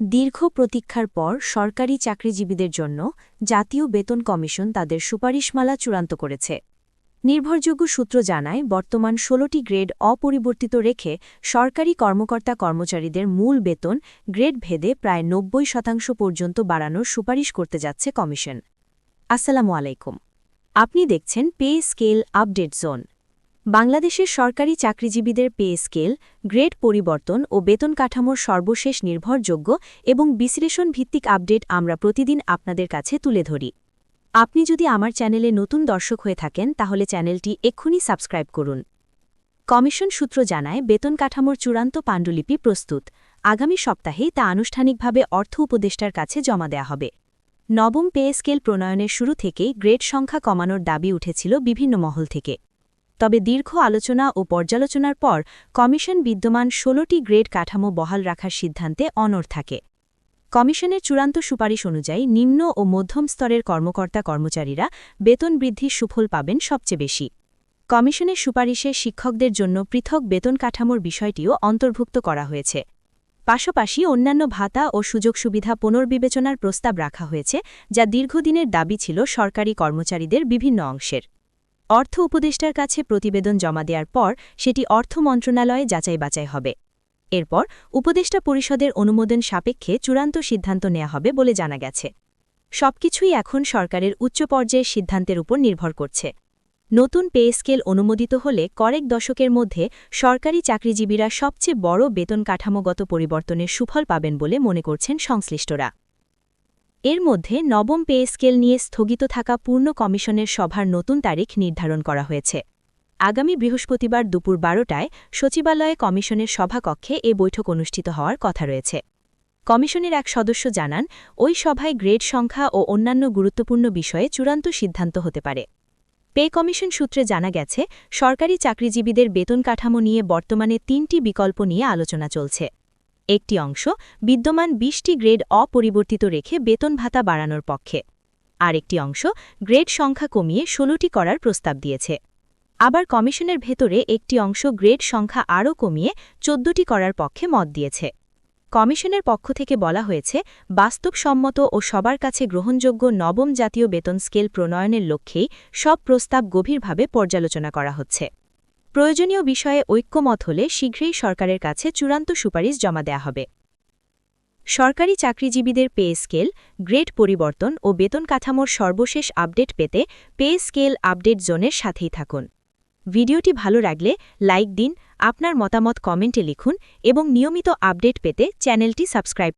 দীর্ঘ প্রতীক্ষার পর সরকারি চাকরিজীবীদের জন্য জাতীয় বেতন কমিশন তাদের সুপারিশমালা চূড়ান্ত করেছে। নির্ভরযোগ্য সূত্র জানায়, বর্তমান ১৬টি গ্রেড অপরিবর্তিত রেখে সরকারি কর্মকর্তা কর্মচারীদের মূল বেতন গ্রেড ভেদে প্রায় নব্বই শতাংশ পর্যন্ত বাড়ানোর সুপারিশ করতে যাচ্ছে কমিশন। আসসালামু আলাইকুম। আপনি দেখছেন পে স্কেল আপডেট জোন। বাংলাদেশের সরকারি চাকরিজীবীদের পে স্কেল, গ্রেড পরিবর্তন ও বেতন কাঠামোর সর্বশেষ নির্ভরযোগ্য এবং বিশ্লেষণ ভিত্তিক আপডেট আমরা প্রতিদিন আপনাদের কাছে তুলে ধরি। আপনি যদি আমার চ্যানেলে নতুন দর্শক হয়ে থাকেন, তাহলে চ্যানেলটি এক্ষুনি সাবস্ক্রাইব করুন। কমিশন সূত্র জানায়, বেতন কাঠামোর চূড়ান্ত পাণ্ডুলিপি প্রস্তুত। আগামী সপ্তাহেই তা আনুষ্ঠানিকভাবে অর্থ উপদেষ্টার কাছে জমা দেয়া হবে। নবম পে স্কেল প্রণয়নের শুরু থেকেই গ্রেড সংখ্যা কমানোর দাবি উঠেছিল বিভিন্ন মহল থেকে। তবে দীর্ঘ আলোচনা ও পর্যালোচনার পর কমিশন বিদ্যমান ১৬টি গ্রেড কাঠামো বহাল রাখার সিদ্ধান্তে অনড় থাকে। কমিশনের চূড়ান্ত সুপারিশ অনুযায়ী নিম্ন ও মধ্যম স্তরের কর্মকর্তা কর্মচারীরা বেতন বৃদ্ধির সুফল পাবেন সবচেয়ে বেশি। কমিশনের সুপারিশে শিক্ষকদের জন্য পৃথক বেতন কাঠামোর বিষয়টিও অন্তর্ভুক্ত করা হয়েছে। পাশাপাশি অন্যান্য ভাতা ও সুযোগ সুবিধা পুনর্বিবেচনার প্রস্তাব রাখা হয়েছে, যা দীর্ঘদিনের দাবি ছিল সরকারি কর্মচারীদের বিভিন্ন অংশের। অর্থ উপদেষ্টার কাছে প্রতিবেদন জমা দেওয়ার পর সেটি অর্থ মন্ত্রণালয়ে যাচাই বাচাই হবে। এরপর উপদেষ্টা পরিষদের অনুমোদন সাপেক্ষে চূড়ান্ত সিদ্ধান্ত নেওয়া হবে বলে জানা গেছে। সবকিছুই এখন সরকারের উচ্চ পর্যায়ের সিদ্ধান্তের উপর নির্ভর করছে। নতুন পে স্কেল অনুমোদিত হলে কয়েক দশকের মধ্যে সরকারি চাকরিজীবীরা সবচেয়ে বড় বেতন কাঠামোগত পরিবর্তনের সুফল পাবেন বলে মনে করছেন সংশ্লিষ্টরা। এর মধ্যে নবম পে স্কেল নিয়ে স্থগিত থাকা পূর্ণ কমিশনের সভার নতুন তারিখ নির্ধারণ করা হয়েছে। আগামী বৃহস্পতিবার দুপুর বারোটায় সচিবালয়ে কমিশনের সভাকক্ষে এ বৈঠক অনুষ্ঠিত হওয়ার কথা রয়েছে। কমিশনের এক সদস্য জানান, ওই সভায় গ্রেড সংখ্যা ও অন্যান্য গুরুত্বপূর্ণ বিষয়ে চূড়ান্ত সিদ্ধান্ত হতে পারে। পে কমিশন সূত্রে জানা গেছে, সরকারি চাকরিজীবীদের বেতন কাঠামো নিয়ে বর্তমানে তিনটি বিকল্প নিয়ে আলোচনা চলছে। একটি অংশ বিদ্যমান বিশটি গ্রেড অপরিবর্তিত রেখে বেতন ভাতা বাড়ানোর পক্ষে। আরেকটি অংশ গ্রেড সংখ্যা কমিয়ে ষোলোটি করার প্রস্তাব দিয়েছে। আবার কমিশনের ভেতরে একটি অংশ গ্রেড সংখ্যা আরও কমিয়ে চোদ্দটি করার পক্ষে মত দিয়েছে। কমিশনের পক্ষ থেকে বলা হয়েছে, বাস্তবসম্মত ও সবার কাছে গ্রহণযোগ্য নবম জাতীয় বেতন স্কেল প্রণয়নের লক্ষ্যেই সব প্রস্তাব গভীরভাবে পর্যালোচনা করা হচ্ছে। প্রয়োজনীয় বিষয়ে ঐক্যমত হলে শীঘ্রই সরকারের কাছে চূড়ান্ত সুপারিশ জমা দেয়া হবে। সরকারি চাকরিজীবীদের পে স্কেল, গ্রেড পরিবর্তন ও বেতন কাঠামোর সর্বশেষ আপডেট পেতে পে স্কেল আপডেট জোনের সাথেই থাকুন। ভিডিওটি ভালো লাগলে লাইক দিন, আপনার মতামত কমেন্টে লিখুন এবং নিয়মিত আপডেট পেতে চ্যানেলটি সাবস্ক্রাইব